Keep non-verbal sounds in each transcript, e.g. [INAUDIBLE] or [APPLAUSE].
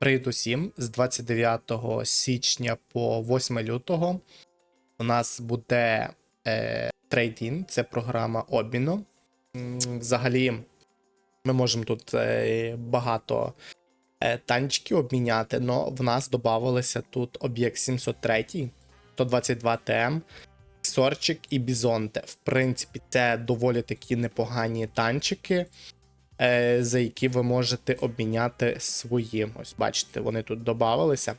Привіт усім! З 29 січня по 8 лютого у нас буде е, трейдін, це програма обміну. Взагалі, ми можемо тут е, багато е, танчиків обміняти, але в нас додавалися тут об'єкт 703, 122 ТМ, Сорчик і Бізонте. В принципі, це доволі такі непогані танчики за які ви можете обміняти свої. Ось бачите, вони тут додавалися.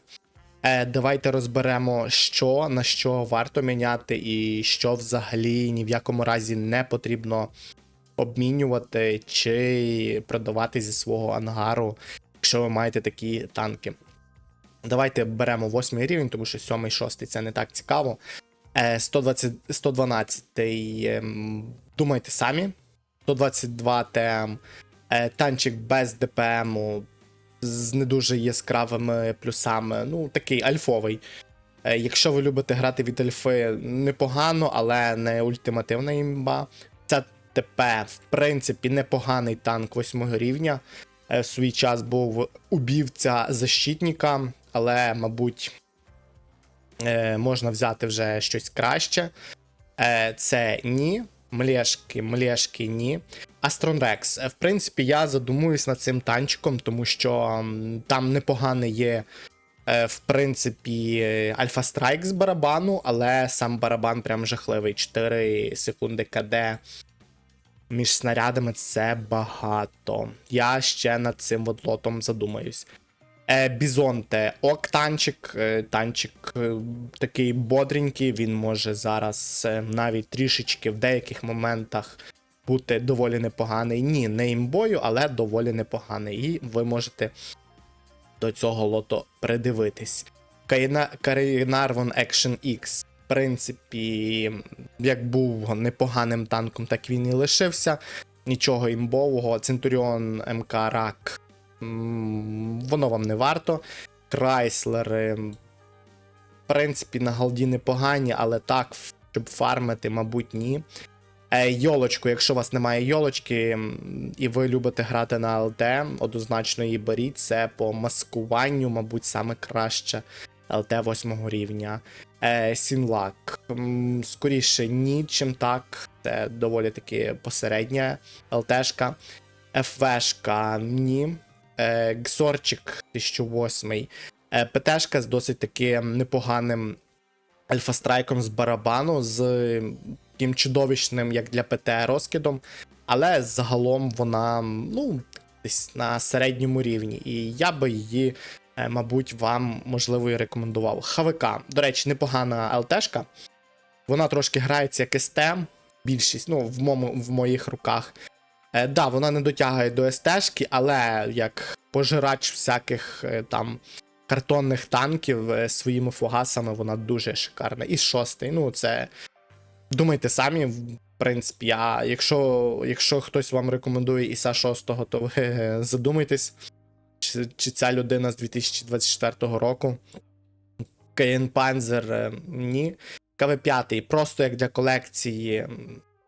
Е, давайте розберемо, що на що варто міняти, і що взагалі ні в якому разі не потрібно обмінювати чи продавати зі свого ангару, якщо ви маєте такі танки. Давайте беремо восьмий рівень, тому що сьомий, шостий це не так цікаво. Е, 120, 112 ем, думайте самі. 122 ТМ Е, танчик без ДПМу з не дуже яскравими плюсами. Ну, такий альфовий. Е, Якщо ви любите грати від альфи, непогано, але не ультимативна імба. Це ТП, в принципі, непоганий танк 8 рівня. Е, В свій час був убівця защитника, але, мабуть, е, можна взяти вже щось краще. Е, Це ні. Млешки, млешки, ні. Астронрекс. В принципі, я задумуюсь над цим танчиком, тому що там непоганий є, е, в принципі, Альфа Страйк з барабану, але сам барабан прям жахливий. 4 секунди КД між снарядами це багато. Я ще над цим от лотом задумаюсь. Е, Бізонте, ок танчик, е, е, такий бодренький, він може зараз навіть трішечки в деяких моментах бути доволі непоганий. Ні, не імбою, але доволі непоганий. І ви можете до цього лото придивитись. Карінарвон Action X. В принципі, як був непоганим танком, так він і лишився. Нічого імбового. Центуріон МК Рак. Воно вам не варто. Крайслери. В принципі, на голді непогані, але так, щоб фармити, мабуть, ні. Е, Йолочку, якщо у вас немає йолочки і ви любите грати на ЛТ, однозначно її беріть. Це по маскуванню, мабуть, саме краще ЛТ 8 рівня. Е, Сінлак. Скоріше ні, чим так. Це доволі таки посередня ЛТшка. ФВшка ні. Е, Гсорчик 1008. Е, ПТшка з досить таки непоганим альфа-страйком з барабану, з таким чудовищним, як для ПТ розкидом, але загалом вона ну, десь на середньому рівні. І я би її, е, мабуть, вам можливо і рекомендував. ХВК, до речі, непогана ЛТшка. Вона трошки грається як СТ, більшість, ну, в, моєму, в моїх руках. Е, да, вона не дотягує до СТшки, але як пожирач всяких е, там картонних танків е, своїми фугасами, вона дуже шикарна. І шостий, ну це. Думайте самі, в принципі, я, якщо, якщо хтось вам рекомендує Іса 6, то ви е, задумайтесь, чи, чи ця людина з 2024 року. КН Панзер е, ні. КВ5 просто як для колекції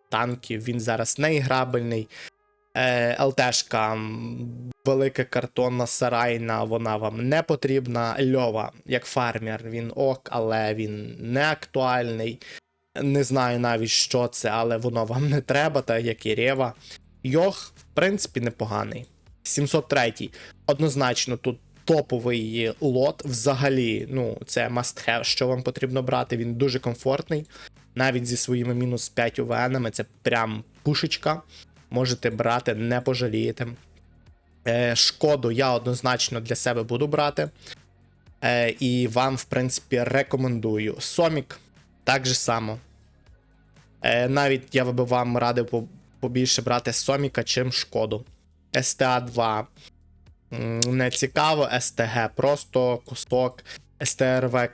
танків, він зараз не іграбельний. Е, ЛТшка, велика картонна сарайна, вона вам не потрібна. Льова, як фармер, він ок, але він не актуальний. Не знаю навіть, що це, але воно вам не треба, так як і Рева. Йох, в принципі, непоганий. 703. Однозначно, тут топовий лот. Взагалі, ну, це must have, що вам потрібно брати. Він дуже комфортний. Навіть зі своїми мінус 5 УВНами, це прям пушечка. Можете брати, не пожалієте. Е, шкоду я однозначно для себе буду брати. Е, і вам, в принципі, рекомендую. Сомік так же само. Е, навіть я би вам радив побільше брати Соміка, чим шкоду. СТА 2. Не цікаво, СТГ просто кусок. СТРВ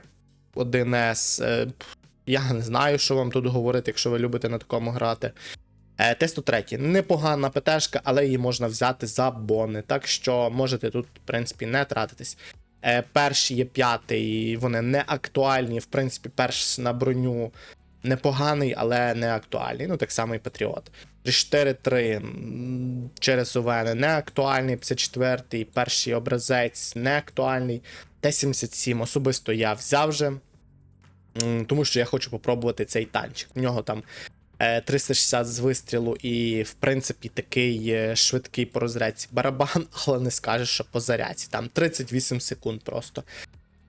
1С. е, Я не знаю, що вам тут говорити, якщо ви любите на такому грати. Е, Т-103. Непогана ПТшка, але її можна взяти за бони. Так що можете тут, в принципі, не тратитись. Е, перший є п'ятий, вони не актуальні. В принципі, перший на броню непоганий, але не актуальний. Ну, так само і Патріот. 34-3 м, через ОВН не актуальний, 54-й, перший образець не актуальний. Т-77 особисто я взяв вже, тому що я хочу попробувати цей танчик. В нього там 360 з вистрілу і, в принципі, такий е, швидкий по розрядці барабан, [LAUGHS] але не скажеш, що по зарядці. Там 38 секунд просто.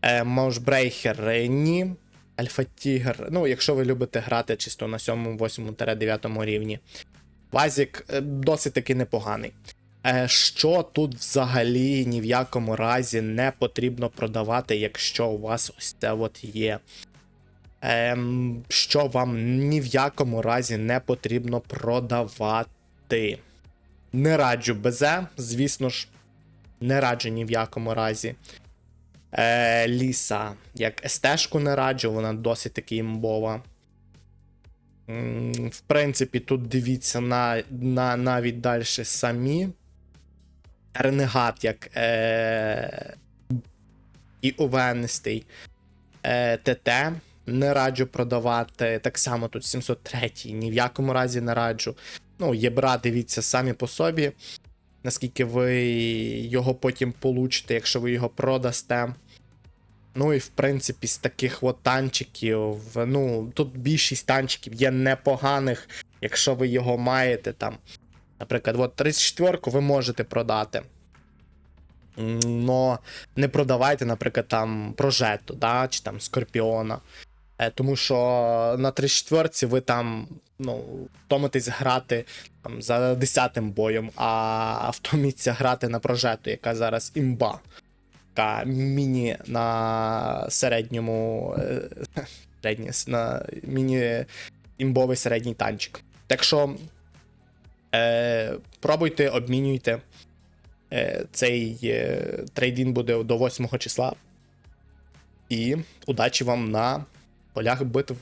Е, Маушбрейхер е, ні. Альфа Тігр. Ну, якщо ви любите грати чисто на 7, 8 9 рівні. Вазік е, досить таки непоганий. Е, Що тут взагалі ні в якому разі не потрібно продавати, якщо у вас ось це от є. Ем, що вам ні в якому разі не потрібно продавати. Не раджу БЗ, звісно ж, не раджу ні в якому разі. Е, Ліса, як естежку не раджу, вона досить таки імбова. В принципі, тут дивіться на, на навіть далі самі. Ренегат, як е, і Овенистий. Е, ТТ не раджу продавати. Так само тут 703 ні в якому разі не раджу. Ну, єбра, дивіться самі по собі. Наскільки ви його потім получите, якщо ви його продасте. Ну і в принципі, з таких от танчиків, ну, тут більшість танчиків є непоганих, якщо ви його маєте там. Наприклад, от 34-ку ви можете продати. Но не продавайте, наприклад, там прожету, да, чи там Скорпіона. Е, Тому що на 34-ці ви там ну, втомитесь грати там, за 10-м боєм, а втоміться грати на прожету, яка зараз імба. Така міні на середньому. е, середнє, на міні імбовий середній танчик. Так що е, пробуйте, обмінюйте. Е, цей е, трейдін буде до 8 числа. І удачі вам на полях битв.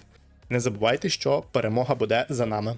Не забувайте, що перемога буде за нами.